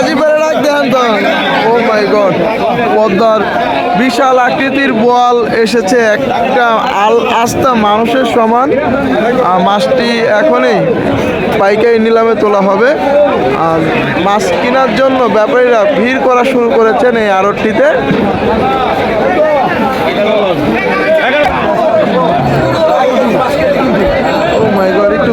আজি পেরে রাখ দেন তো। ও মাই গড পদ্মার বিশাল আকৃতির বোয়াল এসেছে একটা আল আস্তা মানুষের সমান। মাছটি এখনই পাইকারি নিলামে তোলা হবে। আর মাছ কেনার জন্য ব্যাপারীরা ভিড় করা শুরু করেছেন এই আড়তটিতে। ও মাই গড একটু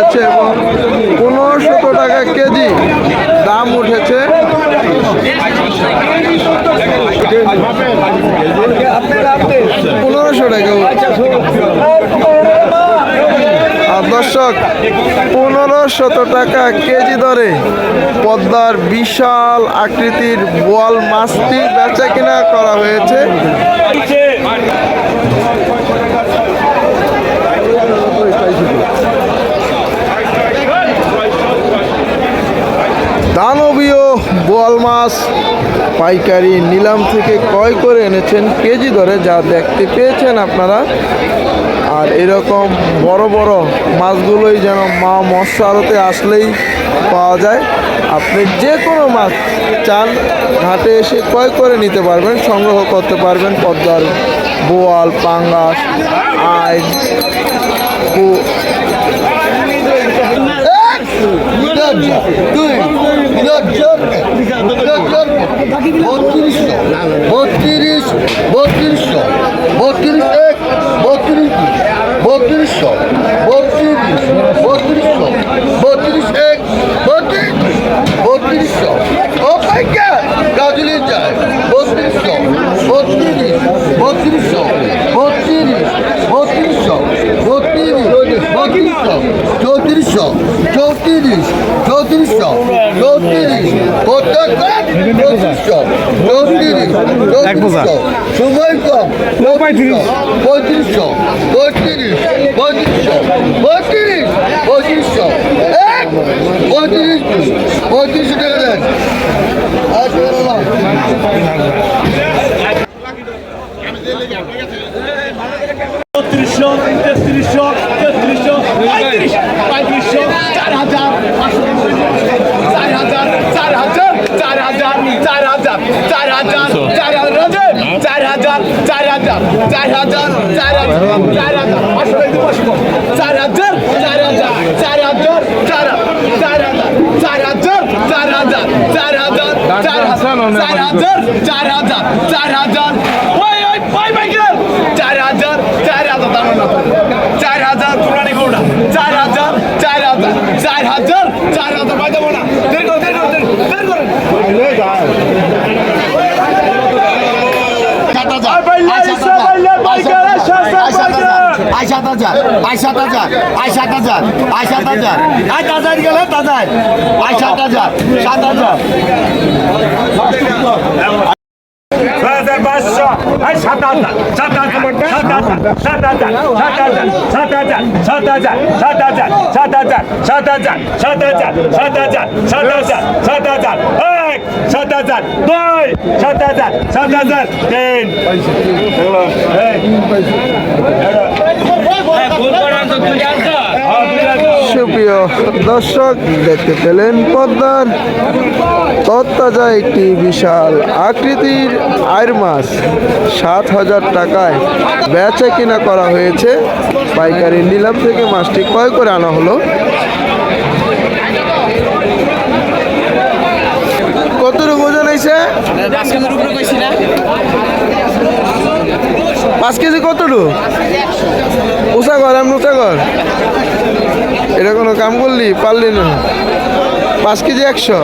হয়েছে এবং পনেরোশত টাকা কেজি দাম উঠেছে। পনেরোশো টাকা দর্শক পনেরো শত টাকা কেজি দরে পদ্মার বিশাল আকৃতির বোয়াল মাছটি বেচা কিনা করা হয়েছে। দানবীয় বোয়াল মাছ পাইকারি নিলাম থেকে ক্রয় করে এনেছেন কেজি দরে যা দেখতে পেয়েছেন আপনারা। আর এরকম বড় বড় মাছগুলোই যেন মা মৎস্য আড়তে আসলেই পাওয়া যায়। আপনি যে কোনো মাছ চান, ঘাটে এসে ক্রয় করে নিতে পারবেন, সংগ্রহ করতে পারবেন পদ্মার বোয়াল, পাঙ্গাস আইন ভৌতিক চৌত্রিশ চৌত্রিশশো চৌত্রিশ চৌত্রিশশো চৌত্রিশ চৌত্রিশশো সময় কম পঁয়ত্রিশ। পঁয়ত্রিশশো পঁয়ত্রিশ পঁয়ত্রিশশো পঁয়ত্রিশ পঁয়ত্রিশশো এক পঁয়ত্রিশ পঁয়ত্রিশশো টাকা দেন। আচ্ছা হাজার চার হাজার চার হাজার আসলে চার হাজার চার হাজার চার হাজার চার চার হাজার চার হাজার চার হাজার চার হাজার চার হাজার চার হাজার চার হাজার ওই ওই ওই বাইকের চার হাজার চার হাজার দাম না চার হাজার পুরানি গোড়া চার হাজার চার হাজার চার হাজার চার হাজার বাইতে না আইসাত হাজার আইসাত হাজার আইসাত হাজার আইসাত হাজার আই তাজার গেল তাজার আইসাত হাজার সাত হাজার এক সাত হাজার দুই সাত হাজার সাত হাজার তিন সুপ্রিয় দর্শক, দেখতে পেলেন পদ্মার তত্তাজা একটি বিশাল আকৃতির আয়ের মাছ সাত হাজার টাকায় বেচা কিনা করা হয়েছে। পাইকারি নিলাম থেকে মাছটি ক্রয় করে আনা হলো। কতটুকু ওজন হয়েছে? পাঁচ কেজি কতটুকু? উষা কর আমি উষা কর। এটা কোনো কাম করলি? পারলি না। পাঁচ কেজি একশো।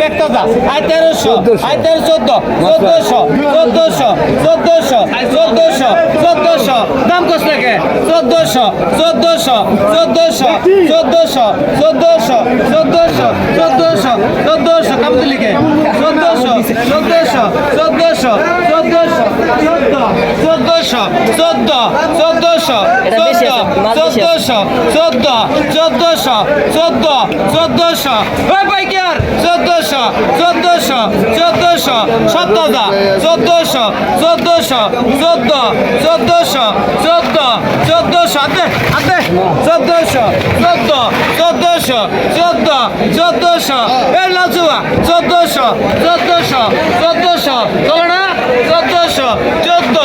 ব্যক্ততা আই তেরোশো আই তেরো চোদ্দ চোদ্দশো চোদ্দশো চোদ্দশো চোদ্দশো চোদ্দশো দাম কস থেকে চোদ্দশো চোদ্দশো চোদ্দশো চোদ্দশো চোদ্দশো চোদ্দশো চোদ্দশো চোদ্দশো কাম লিখে চোদ্দশো চোদ্দশো চোদ্দশো চোদ্দশো চোদ্দ চোদ্দশো চোদ্দ চোদ্দশো চোদ্দ চোদ্দশো চোদ্দ চোদ্দশো চোদ্দ চোদ্দশো ওই চোদ্দশো চোদ্দশো চোদ্দশো সত্তরটা চোদ্দশো চোদ্দশো, চোদ্দ চোদ্দশো চোদ্দ, চোদ্দশো আতে আতে চোদ্দশো, চোদ্দ চোদ্দশো চোদ্দ, চোদ্দশো এই লাচুয়া চোদ্দশো চোদ্দশো চোদ্দশো চলো না চোদ্দশো, চোদ্দ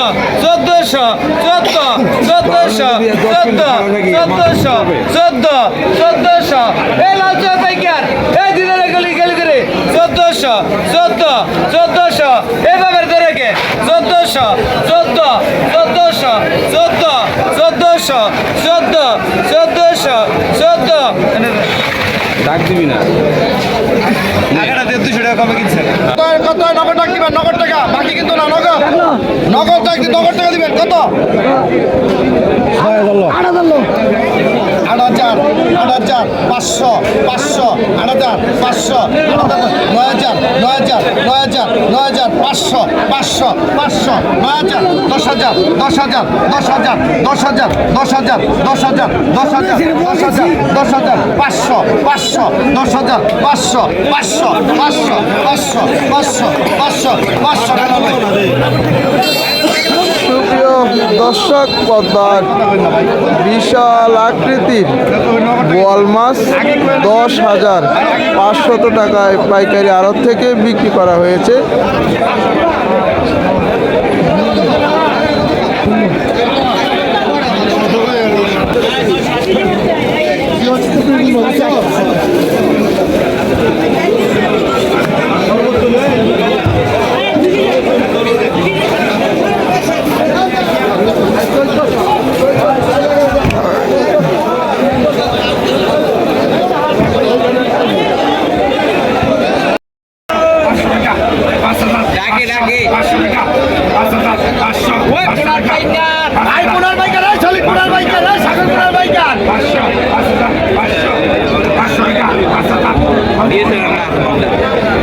চোদ্দশো চোদ্দ চোদ্দশো চোদ্দ চোদ্দশো চোদ্দ চোদ্দশো এই লাচুয়া পাইকার এই দিনের গলি গলি করে চোদ্দশো চোদ্দ চোদ্দশো এভাবে ধরে কে চোদ্দশো চোদ্দ চোদ্দশো চোদ্দ চোদ্দশো চোদ্দ চোদ্দশো চোদ্দ। ডাক দিবি না। কত নগদ টাকা দিবেন? নগদ টাকা। বাকি কিন্তু না নগদ। নগদ টাকা নগদ টাকা দিবেন। কত? আট হাজার আট হাজার পাঁচশো পাঁচশো আট হাজার পাঁচশো আট হাজার নয় হাজার নয় হাজার নয় হাজার নয় হাজার পাঁচশো পাঁচশো পাঁচশো নয় হাজার দশ হাজার দশ হাজার দশ হাজার দশ হাজার দশ হাজার দশ হাজার দশ হাজার দশ হাজার দশ হাজার পাঁচশো পাঁচশো দশ হাজার পাঁচশো পাঁচশো পাঁচশো পাঁচশো পাঁচশো পাঁচশো পাঁচশো সুপ্রিয় দর্শক পদ্মার বিশাল আকৃতির বোয়াল মাছ দশ হাজার পাঁচশত টাকায় পাইকারি আড়ত থেকে বিক্রি করা হয়েছে। Thank you.